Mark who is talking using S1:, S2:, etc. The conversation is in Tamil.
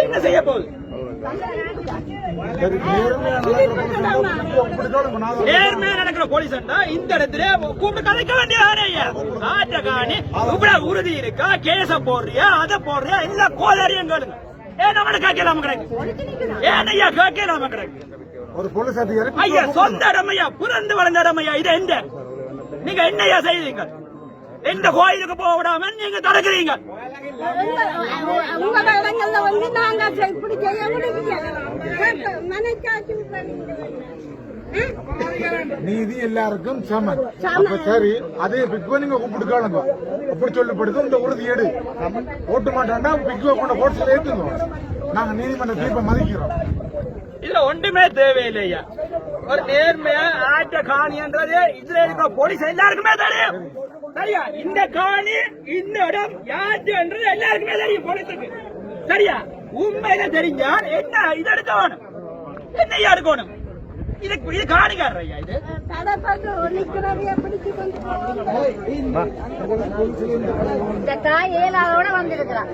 S1: என்ன செய்ய போகுது?
S2: நேர்மையா நடக்கிற போலீஸ்
S1: இந்த இடத்துல கூப்பிட்டு கதைக்க வேண்டிய காணி இவ்வளவு உறுதி இருக்கா? கேச போடுறியா? அதை போடுறியா? எல்லாம் கோதாரியம் கேளுங்க. ஏன் நம்மள கேட்கலாம கிடக்கு ஏன் ஐயா கேட்கலாம கிடக்கு
S2: ஒரு போலீஸ் அதிகாரி
S1: ஐயா சொந்த இடமையா பிறந்து வளர்ந்த இடமையா இது எந்த? நீங்க என்னையா செய்தீங்க? எந்த கோயிலுக்கு போக விடாம நீங்க தடுக்கிறீங்க
S3: இடங்கள்ல வந்து நாங்க இப்படி செய்ய மனைக்காச்சு
S2: நீதி எல்லாருக்கும் சமன். அப்ப சரி அதே பிக்வ நீங்க கூப்பிட்டுக்காளுங்க அப்படி சொல்லப்படுது இந்த உறுதி எடு. ஓட்டு மாட்டாண்டா பிக்வ கொண்ட கோட்ஸ்ல ஏத்துங்க நாங்க நீதிமன்ற தீர்ப்பை மதிக்கிறோம்.
S1: இதுல ஒன்றுமே தேவையில்லையா ஒரு நேர்மையா ஆட்ட காணின்றது இதுல இருக்கிற போலீஸ் எல்லாருக்குமே தெரியும். சரியா? இந்த காணி இந்த இடம் யாருன்றது எல்லாருக்குமே தெரியும் போலீஸுக்கு. சரியா? உண்மையில தெரிஞ்சால் என்ன இது எடுக்க வேணும் என்னையா எடுக்கணும்? இது இது காணிக்காரர் ஐயா இது.
S3: தடை இந்த தாய் ஏழாவோட வந்திருக்கிறான்